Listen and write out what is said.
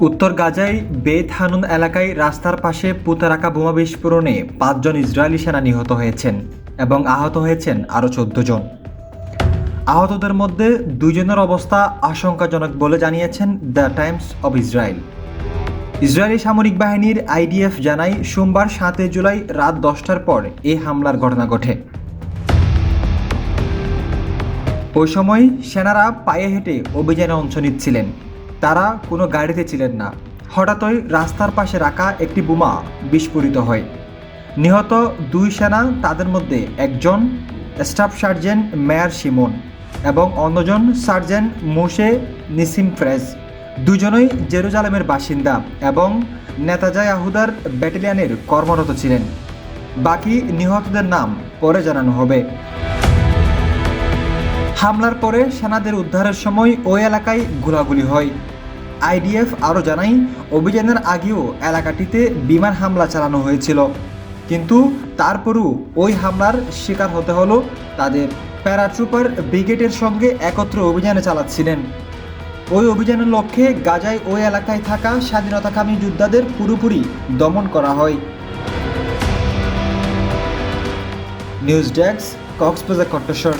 উত্তর গাজায় বেত হানুন এলাকায় রাস্তার পাশে পুঁতে রাখা বোমা বিস্ফোরণে পাঁচজন ইসরায়েলি সেনা নিহত হয়েছেন এবং আহত হয়েছেন আরও চোদ্দ জন। আহতদের মধ্যে দুজনের অবস্থা আশঙ্কাজনক বলে জানিয়েছেন the Times of Israel. Israeli সামরিক বাহিনীর আইডিএফ জানায়, সোমবার সাতই জুলাই রাত দশটার পর এই হামলার ঘটনা ঘটে। ওই সময় সেনারা পায়ে হেঁটে অভিযানে অংশ নিচ্ছিলেন। তারা কোনো গাড়িতে ছিলেন না। হঠাৎই রাস্তার পাশে রাখা একটি বোমা বিস্ফোরিত হয়। নিহত দুই সেনা, তাদের মধ্যে একজন স্টাফ সার্জেন্ট মেয়ার সিমন এবং অন্যজন সার্জেন্ট মোশে নিসিম ফ্রেজ দুজনই জেরুজালেমের বাসিন্দা এবং নেতাজা আহুদার ব্যাটালিয়নের কর্মরত ছিলেন। বাকি নিহতদের নাম পরে জানানো হবে। হামলার পরে সেনাদের উদ্ধারের সময় ওই এলাকায় গোলাগুলি হয়। আইডিএফ আরও জানাই অভিযানের আগেও এলাকাটিতে বিমান হামলা চালানো হয়েছিল। কিন্তু তারপরও ওই হামলার শিকার হতে হলো তাদের। প্যারাট্রুপার ব্রিগেডের সঙ্গে একত্র অভিযানে চালাচ্ছিলেন। ওই অভিযানের লক্ষ্যে গাজায় ওই এলাকায় থাকা স্বাধীনতাকামী যোদ্ধাদের পুরোপুরি দমন করা হয়। নিউজ ডেস্ক, কক্সবাজার কণ্ঠস্বর।